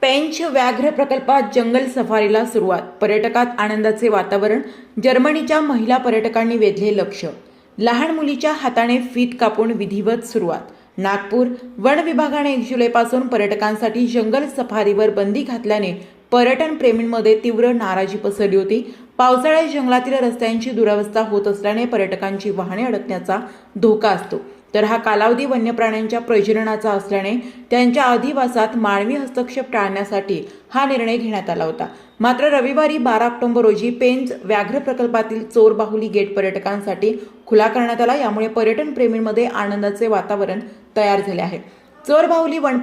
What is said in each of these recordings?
पेंच व्याघ्र प्रकल्पात जंगल सफारीला सुरुवात. पर्यटकात आनंदाचे वातावरण जर्मनीच्या महिला पर्यटकांनी वेधले लक्ष. लहान मुलीच्या हाताने फीत कापून विधिवत सुरुवात. नागपूर वन विभागाने एक जुलैपासून पर्यटकांसाठी जंगल सफारीवर बंदी घातल्याने पर्यटन प्रेमींमध्ये तीव्र नाराजी पसरली होती. पावसाळ्यात जंगलातील रस्त्यांची दुरावस्था होत असल्याने पर्यटकांची वाहने अडकण्याचा धोका असतो. तर हा कालावधी वन्य प्राण्यांच्या प्रजननाचा असल्याने त्यांच्या अधिवासात मानवी हस्तक्षेप टाळण्यासाठी हा निर्णय घेण्यात आला होता. मात्र रविवारी बारा ऑक्टोबर रोजी पेंच व्याघ्र प्रकल्पातील चोर बाहुली गेट पर्यटकांसाठी खुला करण्यात आला. यामुळे पर्यटन प्रेमींमध्ये आनंदाचे वातावरण तयार झाले आहे. चोर बाहुली वन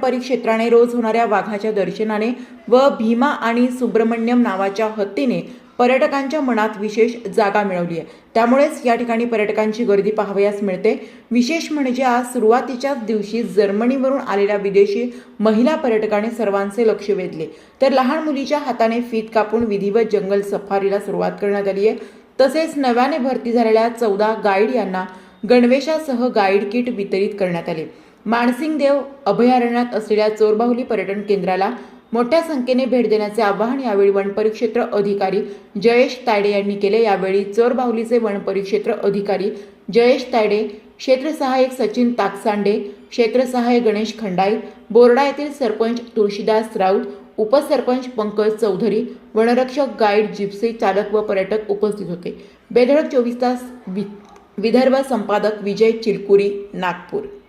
रोज होणाऱ्या वाघाच्या दर्शनाने व भीमा आणि सुब्रमण्यम नावाच्या हत्तीने पर्यटकांच्या मनात विशेष जागा मिळवली आहे. त्यामुळेच या ठिकाणी पर्यटकांची गर्दी पाहावयास मिळते. विशेष म्हणजे आज सुरुवातीच्याच दिवशी जर्मनीवरून आलेल्या विदेशी महिला पर्यटकाने सर्वांचे लक्ष वेधले. तर लहान मुलीच्या हाताने फीत कापून विधिवत जंगल सफारीला सुरुवात करण्यात आली आहे. तसेच नव्याने भरती झालेल्या चौदा गाईड यांना गणवेशासह गाईड किट वितरित करण्यात आले. मानसिंग देव अभयारण्यात असलेल्या चोरबाहुली पर्यटन केंद्राला मोठ्या संख्येने भेट देण्याचे आवाहन यावेळी वन परिक्षेत्र अधिकारी जयेश तायडे यांनी केले. यावेळी चोरबाहुलीचे वन परिक्षेत्र अधिकारी जयेश तायडे क्षेत्र सहाय्यक सचिन ताकसांडे क्षेत्र सहाय्यक गणेश खंडाई बोर्डा येथील सरपंच तुळशीदास राऊत उपसरपंच पंकज चौधरी वनरक्षक गाईड जिप्सी चालक व पर्यटक उपस्थित होते. बेधडक चोवीस तास वि- विदर्भ संपादक विजय चिलकुरी नागपूर.